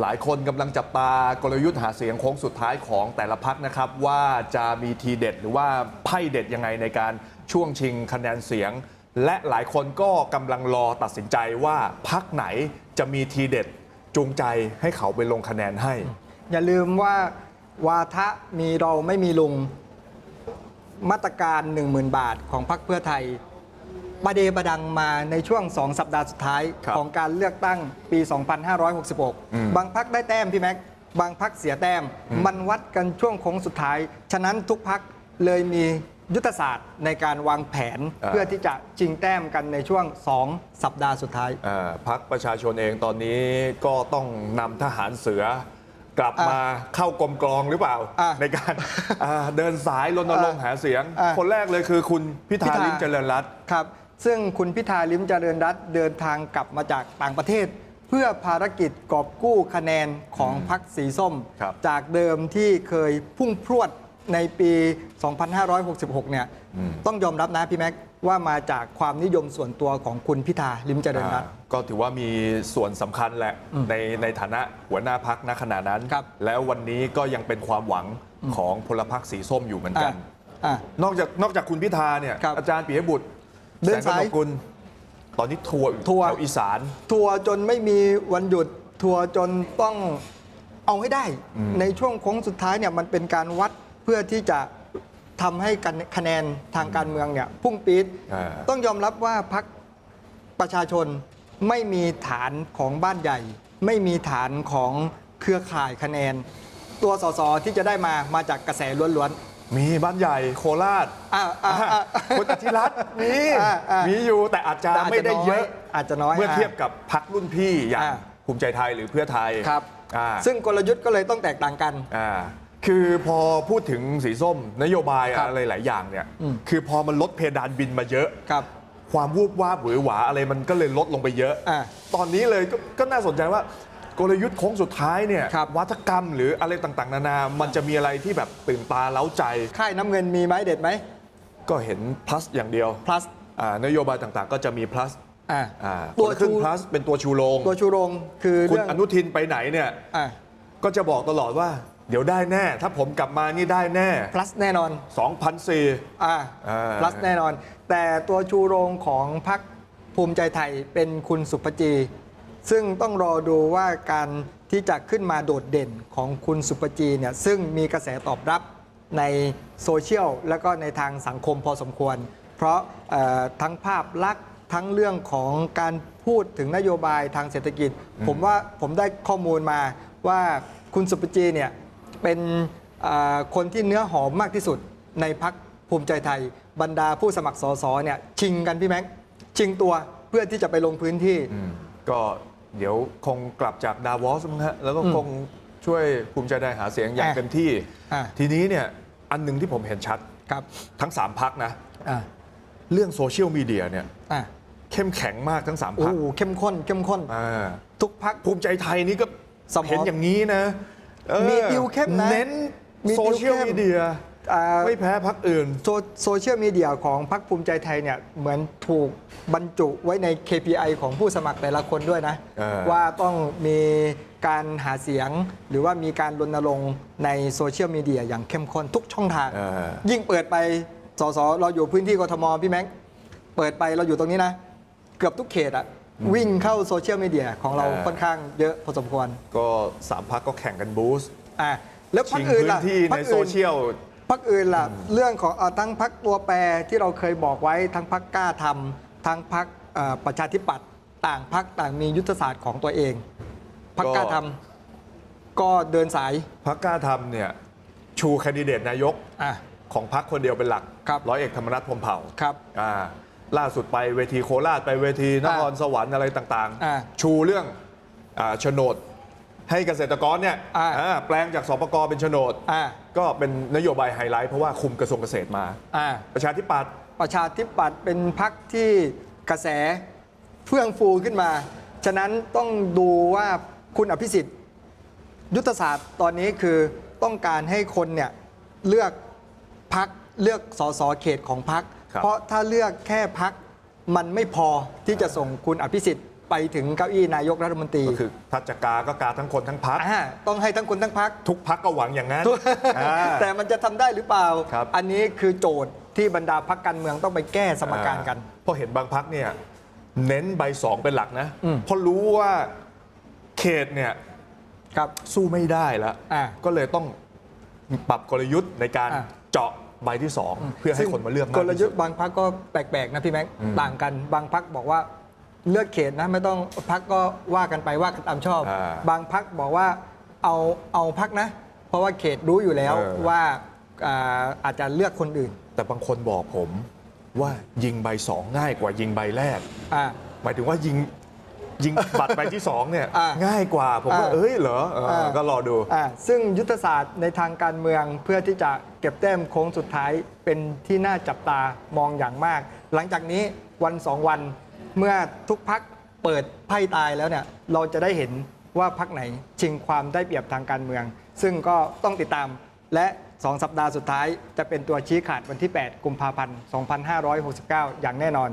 หลายคนกำลังจับตากลยุทธ์หาเสียงโค้งสุดท้ายของแต่ละพักนะครับ ว่าจะมีทีเด็ดหรือว่าไพ่เด็ดยังไงในการช่วงชิงคะแนนเสียง และหลายคนก็กำลังรอตัดสินใจว่าพักไหนจะมีทีเด็ดจูงใจให้เขาไปลงคะแนนให้ อย่าลืมว่าวาทะมีเราไม่มีลุงมาตรการ 10,000 บาทของพรรคเพื่อไทย ประเดประดังมาในช่วง 2 สัปดาห์สุดท้ายครับของการเลือกตั้งปี อืม2566 บางพักได้แต้มพี่แม็ก บางพักเสียแต้ม มันวัดกันช่วงโค้งสุดท้าย ฉะนั้นทุกพักเลยมียุทธศาสตร์ในการวางแผนอ่า เพื่อที่จะชิงแต้มกันในช่วง 2 สัปดาห์สุดท้าย อ่าพักประชาชนเองตอนนี้ก็ต้องนำทหารเสือกลับอะมาเข้ากรมกรองหรือเปล่า อะในการ อ่าเดินสายรณรงค์อะหาเสียง อะคนแรกเลยคือคุณพิพิธาธา ลิมเจริญรัตน์ ครับ ซึ่งคุณพิธาลิมเจริญรัตน์เดินทางกลับมาจากต่างประเทศ เพื่อภารกิจกอบกู้คะแนนของพรรคสีส้มครับจากเดิมที่เคยพุ่งพรวดในปี 2566 เนี่ย ต้องยอมรับนะพี่แม็กว่ามาจากความนิยมส่วนตัวของคุณพิธาลิมเจริญรัตน์อ่าก็ถือว่ามีส่วนสำคัญแหละ ในในฐานะหัวหน้าพักณขณะนั้นครับแล้ววันนี้ก็ยังเป็นความหวังของพลพรรคสีส้มอยู่เหมือนกันอะนอกจากนอกจากคุณพิธาเนี่ยครับอาจารย์ปิยบุตร เดินแสงกสายนกกุลตอนนี้ทัวร์อยู่ทัวร์ แถวอีสาน ทัวร์จนไม่มีวันหยุดทัวร์จนต้องเอาให้ได้อืมในช่วงโค้งสุดท้ายเนี่ยมันเป็นการวัดเพื่อที่จะทำให้กันคะแนนทางการเมืองเนี่ยพุ่งปี๊ดอ่า ต้องยอมรับว่าพักประชาชนไม่มีฐานของบ้านใหญ่ ไม่มีฐานของเครือข่ายคะแนน ตัวสสที่จะได้มามาจากกระแสล้วน มีบ้านใหญ่โคราชๆอ่าอ่าอ่า คุณอธิรัตน์มีอ่าอ่ามีมีอยู่แต่อาจจะแต่อาจจะไม่ได้เยอะน้อยอาจจะน้อยเมื่ออ่าเทียบกับพักรุ่นพี่อย่างอ่า ภูมิใจไทยหรือเพื่อไทยครับ อ่า ซึ่งกลยุทธ์ก็เลยต้องแตกต่างกัน อ่าคือพอพูดถึงสีส้มนโยบายครับอะไรหลายอย่างเนี่ย อืม คือพอมันลดเพดานบินมาเยอะ ครับ ความวูบวาบหวือหวาอะไรมันก็เลยลดลงไปเยอะ อ่าตอนนี้เลยก็ก็น่าสนใจว่า กลยุทธ์โค้งสุดท้ายเนี่ยครับวัฒกรรมหรืออะไรต่างๆ นานา มันจะมีอะไรที่แบบตื่นตาเล้าใจ ค่ายน้ำเงินมีไหมเด็ดไหม ก็เห็น plus อย่างเดียว plus อ่านโยบายต่างๆ ก็จะมี plus อ่าอ่าตัวคนละครึ่ง ชู plus เป็นตัวชูโรงตัวชูโรงคือคุณเรื่องอนุทินไปไหนเนี่ยอ่า ก็จะบอกตลอดว่า เดี๋ยวได้แน่ ถ้าผมกลับมานี่ได้แน่ plus แน่นอน 2004 อ่า อ่า plus แน่นอน แต่ตัวชูโรงของพรรคภูมิใจไทยเป็นคุณสุปจี ซึ่งต้องรอดูว่าการที่จะขึ้นมาโดดเด่นของคุณสุปจีเนี่ยซึ่งมีกระแสตอบรับในโซเชียลแล้วก็ในทางสังคมพอสมควร เพราะทั้งภาพลักษณ์ทั้งเรื่องของการพูดถึงนโยบายทางเศรษฐกิจ ผมว่าผมได้ข้อมูลมาว่าคุณสุปจีเนี่ยเป็นคนที่เนื้อหอมมากที่สุดในพักภูมิใจไทย บรรดาผู้สมัครสสเนี่ยชิงกันพี่แม็กซ์ชิงตัวเพื่อที่จะไปลงพื้นที่ก็ เดี๋ยวคงกลับจากดาวอสมั้งฮะแล้วก็อืมคงช่วยภูมิใจไทยหาเสียงอย่างอะเต็มที่ อะทีนี้เนี่ยอันหนึ่งที่ผมเห็นชัดครับทั้ง 3พักนะ อ่าเรื่องโซเชียลมีเดียเนี่ยอ่าเข้มแข็งมากทั้ง 3โอ้พักโหเข้มข้นเข้มข้นอ่าทุกพัก ภูมิใจไทยนี่ก็สมองเห็นอย่างนี้นะเออมีติวเข้มนะเน้นมีติวโซเชียลเข้มมีเดีย อ่าไม่แพ้พักอื่น โซโซเชียลมีเดียของพรรคภูมิใจไทยเนี่ยเหมือนถูกบรรจุไว้ใน KPI ของผู้สมัครแต่ละคนด้วยนะ เออ ว่าต้องมีการหาเสียง หรือว่ามีการรณรงค์ในโซเชียลมีเดียอย่างเข้มข้นทุกช่องทางเออยิ่งเปิดไป สส เราอยู่พื้นที่กทม พี่แม็ก เปิดไปเราอยู่ตรงนี้นะ เกือบทุกเขตอะวิ่งเข้าโซเชียลมีเดียของเราเออ ค่อนข้างเยอะพอสมควรก็สามพักก็แข่งกันบูสต์อะแล้วพรรชิคงอื่นพื้นล่ะที่พรในรคโซอื่นเชียล พักอื่นล่ะ เรื่องของเอาทั้งพักตัวแปรที่เราเคยบอกไว้ทั้งพักกล้าทำทั้งพักประชาธิปัตย์ต่างพักต่างมียุทธศาสตร์ของตัวเอง พักก็กล้าทำก็เดินสายพักกล้าทำเนี่ยชูแคนดิเดตนายกอะของพักคนเดียวเป็นหลักครับร้อยเอกธรรมนัฐพรหมเผ่าครับอ่าล่าสุดไปเวทีโคราชไปเวทีนครสวรรค์อะไรต่างอ่าชูเรื่องอาโฉนด ให้เกษตรกรเนี่ยอ่า อ่าแปลงจากสปกเป็นโฉนด อะก็เป็นนโยบายไฮไลท์เพราะว่าคุมกระทรวงเกษตรมา อะประชาธิปัตย์ ประชาธิปัตย์เป็นพักที่กระแสเฟื่องฟูขึ้นมา ฉะนั้นต้องดูว่าคุณอภิสิทธิ์ ยุทธศาสตร์ตอนนี้คือต้องการให้คนเนี่ยเลือกพักเลือกสสเขตของพัก ครับ เพราะถ้าเลือกแค่พักมันไม่พอที่จะส่งคุณอภิสิทธิ์ ไปถึงเก้าอี้นายกรัฐมนตรีก็คือถ้าจะกาก็กาทั้งคนทั้งพักอ่าต้องให้ทั้งคนทั้งพักทุกพักก็หวังอย่างนั้นอ่าแต่มันจะทำได้หรือเปล่าครับอันนี้คือโจทย์ที่บรรดาพักการเมืองต้องไปแก้สมการกันอ่าเพราะเห็นบางพักเนี่ยเน้นใบสองเป็นหลักนะอืมเพราะรู้ว่าเขตเนี่ยครับสู้ไม่ได้แล้วอ่าก็เลยต้องปรับกลยุทธ์ในการอ่าเจาะใบที่สองเพื่อให้คนมาเลือกมากกลที่ยุสุทดธ์บางพักก็แปลกๆนะพี่แม็กอืมต่างกันบางพักบอกว่า เลือกเขตนะไม่ต้องพักก็ว่ากันไปว่ากันตามชอบ อ่าบางพักบอกว่าเอาเอาพักนะ เพราะว่าเขตรู้อยู่แล้วเออ ว่าอ่าอาจจะเลือกคนอื่นแต่บางคนบอกผมว่ายิงใบสองง่ายกว่ายิงใบแรก อ่า หมายถึงว่ายิงยิงบัตรใบที่สองเนี่ยอ่าง่ายกว่าผมว่าอ่าเอ้ยเหรอเอออาก็รอดู อ่าซึ่งยุทธศาสตร์ในทางการเมืองเพื่อที่จะเก็บแต้มโค้งสุดท้ายเป็นที่น่าจับตามองอย่างมาก หลังจากนี้วันสองวัน เมื่อทุกพักเปิดไพ่ตายแล้วเนี่ยเราจะได้เห็นว่าพักไหนชิงความได้เปรียบทางการเมือง ซึ่งก็ต้องติดตามและ2สัปดาห์สุดท้ายจะเป็นตัวชี้ขาดวันที่ 8 กุมภาพันธ์ 2569 อย่างแน่นอน